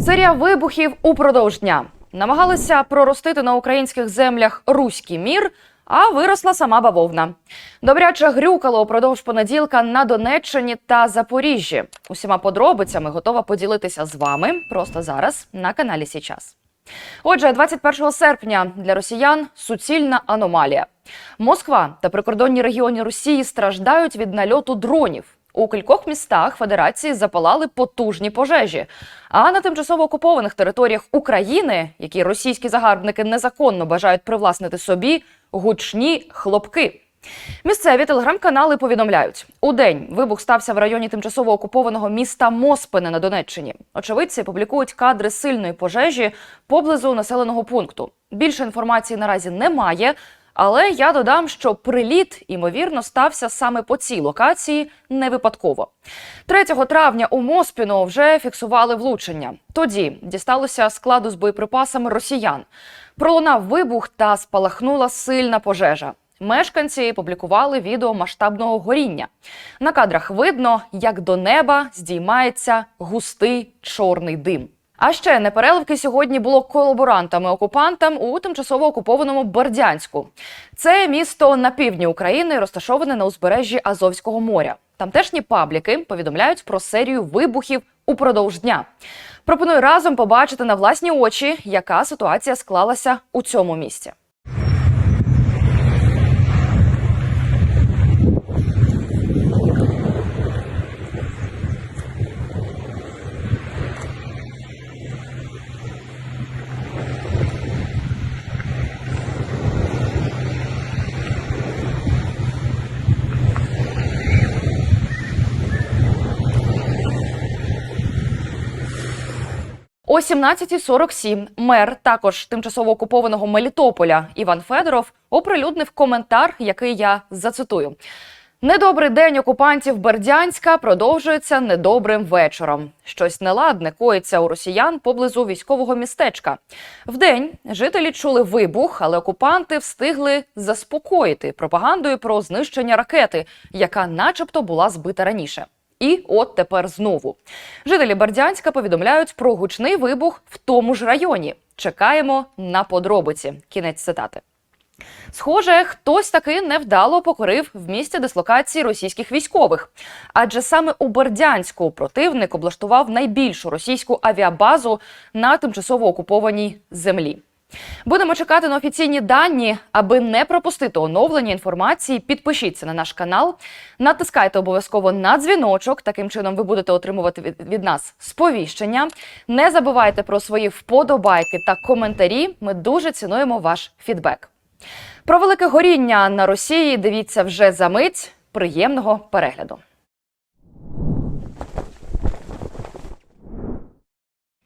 Серія вибухів упродовж дня намагалися проростити на українських землях руський мір, а виросла сама бавовна. Добряче грюкало упродовж понеділка на Донеччині та Запоріжжі. Усіма подробицями готова поділитися з вами просто зараз на каналі Січас. Отже, 21 серпня для росіян суцільна аномалія. Москва та прикордонні регіони Росії страждають від нальоту дронів. У кількох містах Федерації запалали потужні пожежі. А на тимчасово окупованих територіях України, які російські загарбники незаконно бажають привласнити собі, гучні хлопки. Місцеві телеграм-канали повідомляють, у день вибух стався в районі тимчасово окупованого міста Моспине на Донеччині. Очевидці публікують кадри сильної пожежі поблизу населеного пункту. Більше інформації наразі немає. Але я додам, що приліт, ймовірно, стався саме по цій локації не випадково. 3 травня у Моспіно вже фіксували влучення. Тоді дісталося складу з боєприпасами росіян. Пролунав вибух та спалахнула сильна пожежа. Мешканці публікували відео масштабного горіння. На кадрах видно, як до неба здіймається густий чорний дим. А ще непереливки сьогодні було колаборантами окупантам у тимчасово окупованому Бердянську. Це місто на півдні України, розташоване на узбережжі Азовського моря. Тамтешні пабліки повідомляють про серію вибухів упродовж дня. Пропоную разом побачити на власні очі, яка ситуація склалася у цьому місці. О 17.47 мер також тимчасово окупованого Мелітополя Іван Федоров оприлюднив коментар, який я зацитую. Недобрий день окупантів Бердянська продовжується недобрим вечором. Щось неладне коїться у росіян поблизу військового містечка. Вдень жителі чули вибух, але окупанти встигли заспокоїти пропагандою про знищення ракети, яка, начебто, була збита раніше. І от тепер знову жителі Бердянська повідомляють про гучний вибух в тому ж районі. Чекаємо на подробиці. Кінець цитати. Схоже, хтось таки невдало покорив в місці дислокації російських військових. Адже саме у Бердянську противник облаштував найбільшу російську авіабазу на тимчасово окупованій землі. Будемо чекати на офіційні дані, аби не пропустити оновлення інформації. Підпишіться на наш канал, натискайте обов'язково на дзвіночок. Таким чином ви будете отримувати від, нас сповіщення. Не забувайте про свої вподобайки та коментарі. Ми дуже цінуємо ваш фідбек. Про велике горіння на Росії дивіться вже за мить. Приємного перегляду.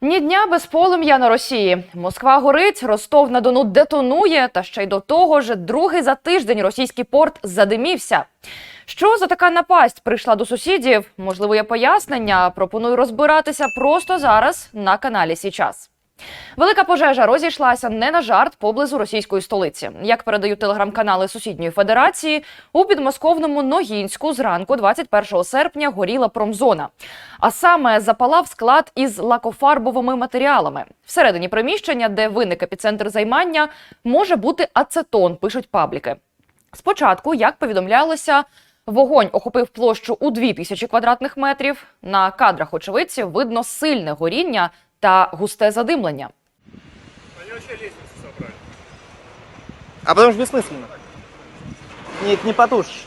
Ні дня без полум'я на Росії. Москва горить, Ростов на Дону детонує, та ще й до того ж, другий за тиждень російський порт задимівся. Що за така напасть прийшла до сусідів? Можливо, є пояснення. Пропоную розбиратися просто зараз на каналі Січас. Велика пожежа розійшлася не на жарт поблизу російської столиці. Як передають телеграм-канали сусідньої федерації, у підмосковному Ногінську зранку 21 серпня горіла промзона. А саме запалав склад із лакофарбовими матеріалами. Всередині приміщення, де виник епіцентр займання, може бути ацетон, пишуть пабліки. Спочатку, як повідомлялося, Вогонь охопив площу у 2000 квадратних метрів. На кадрах очевидців видно сильне горіння та густе задимлення. А потому что бессмысленно. Нет, не потушишь.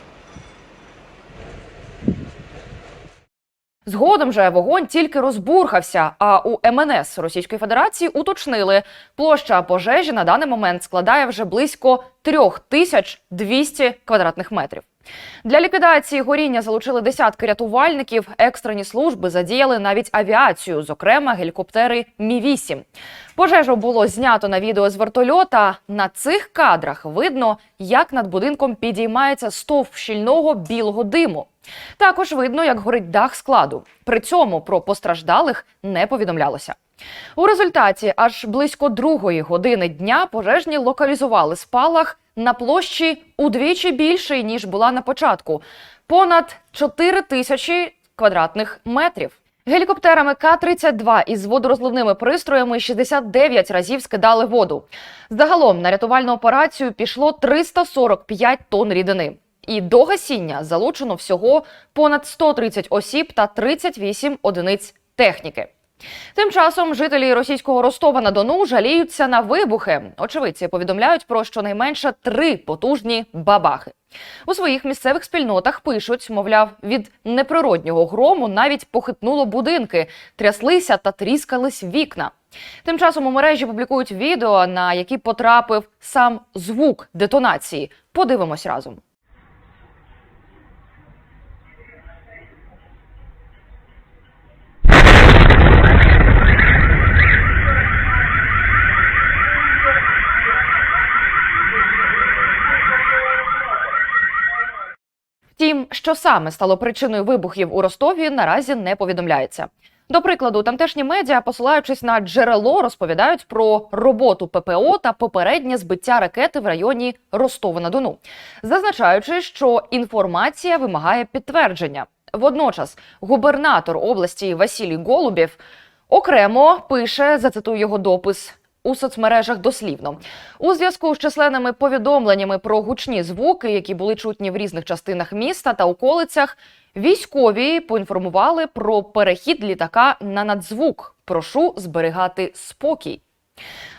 Згодом же вогонь тільки розбурхався. А у МНС Російської Федерації уточнили, площа пожежі на даний момент складає вже близько 3200 квадратних метрів. Для ліквідації горіння залучили десятки рятувальників. Екстрені служби задіяли навіть авіацію, зокрема гелікоптери Мі 8 Пожежу було знято на відео з вертольота. На цих кадрах видно, як над будинком підіймається стовп щільного білого диму. Також видно, як горить дах складу. При цьому про постраждалих не повідомлялося. У результаті аж близько другої години дня пожежні локалізували спалах на площі удвічі більший, ніж була на початку понад 4 тисячі квадратних метрів. Гелікоптерами К-32 із водорозливними пристроями 69 разів скидали воду. Загалом на рятувальну операцію пішло 345 тонн рідини. І до гасіння залучено всього понад 130 осіб та 38 одиниць техніки. Тим часом жителі російського Ростова на Дону жаліються на вибухи. Очевидці повідомляють про щонайменше три потужні бабахи. У своїх місцевих спільнотах пишуть, мовляв, від неприроднього грому навіть похитнуло будинки, тряслися та тріскались вікна. Тим часом у мережі публікують відео, на які потрапив сам звук детонації. Подивимось разом. Що саме стало причиною вибухів у Ростові, наразі не повідомляється. До прикладу, тамтешні медіа, посилаючись на джерело, розповідають про роботу ППО та попереднє збиття ракети в районі Ростова на Дону, зазначаючи, що інформація вимагає підтвердження. Водночас, губернатор області Василій Голубєв окремо пише, зацитую його допис. У соцмережах дослівно у зв'язку з численними повідомленнями про гучні звуки, які були чутні в різних частинах міста та околицях, військові поінформували про перехід літака на надзвук. Прошу зберігати спокій.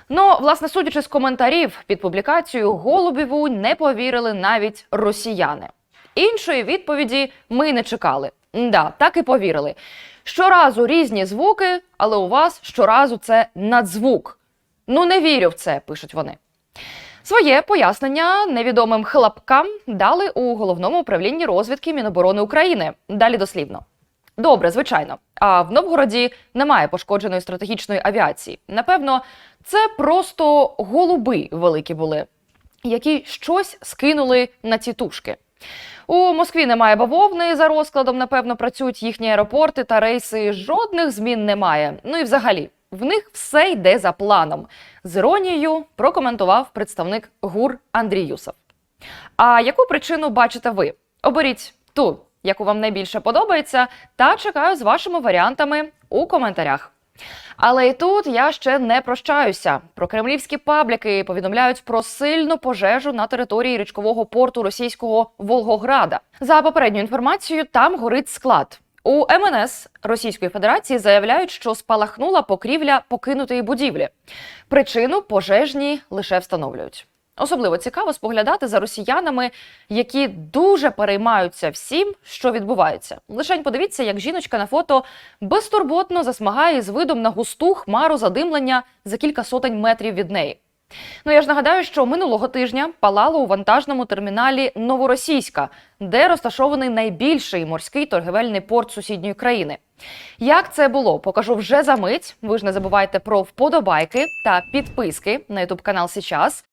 Ну, власне, судячи з коментарів під публікацією, Голубєву не повірили навіть росіяни. Іншої відповіді ми не чекали. Да, так і повірили. Щоразу різні звуки, але у вас щоразу це надзвук. Ну не вірю в це, пишуть вони. Своє пояснення невідомим хлапкам дали у головному управлінні розвідки Міноборони України. Далі дослівно. Добре, звичайно. А в Новгороді немає пошкодженої стратегічної авіації. Напевно, це просто голуби великі були, які щось скинули на ці тушки. У Москві немає бавовни за розкладом. Напевно, працюють їхні аеропорти та рейси. Жодних змін немає. Ну і взагалі, в них все йде за планом. З іронією прокоментував представник ГУР Андрій Юсов. А яку причину бачите ви? Оберіть ту, яку вам найбільше подобається, та чекаю з вашими варіантами у коментарях. Але і тут я ще не прощаюся. Про кремлівські пабліки повідомляють про сильну пожежу на території річкового порту російського Волгограда. За попередньою інформацією, там горить склад. У МНС Російської Федерації заявляють, що спалахнула покрівля покинутої будівлі. Причину пожежні лише встановлюють. Особливо цікаво споглядати за росіянами, які дуже переймаються всім, що відбувається. Лишень подивіться, як жіночка на фото безтурботно засмагає з видом на густу хмару задимлення за кілька сотень метрів від неї. Ну я ж нагадаю, що минулого тижня палало у вантажному терміналі Новоросійська, де розташований найбільший морський торгівельний порт сусідньої країни. Як це було, покажу вже за мить. Ви ж не забувайте про вподобайки та підписки на ютуб канал Січас.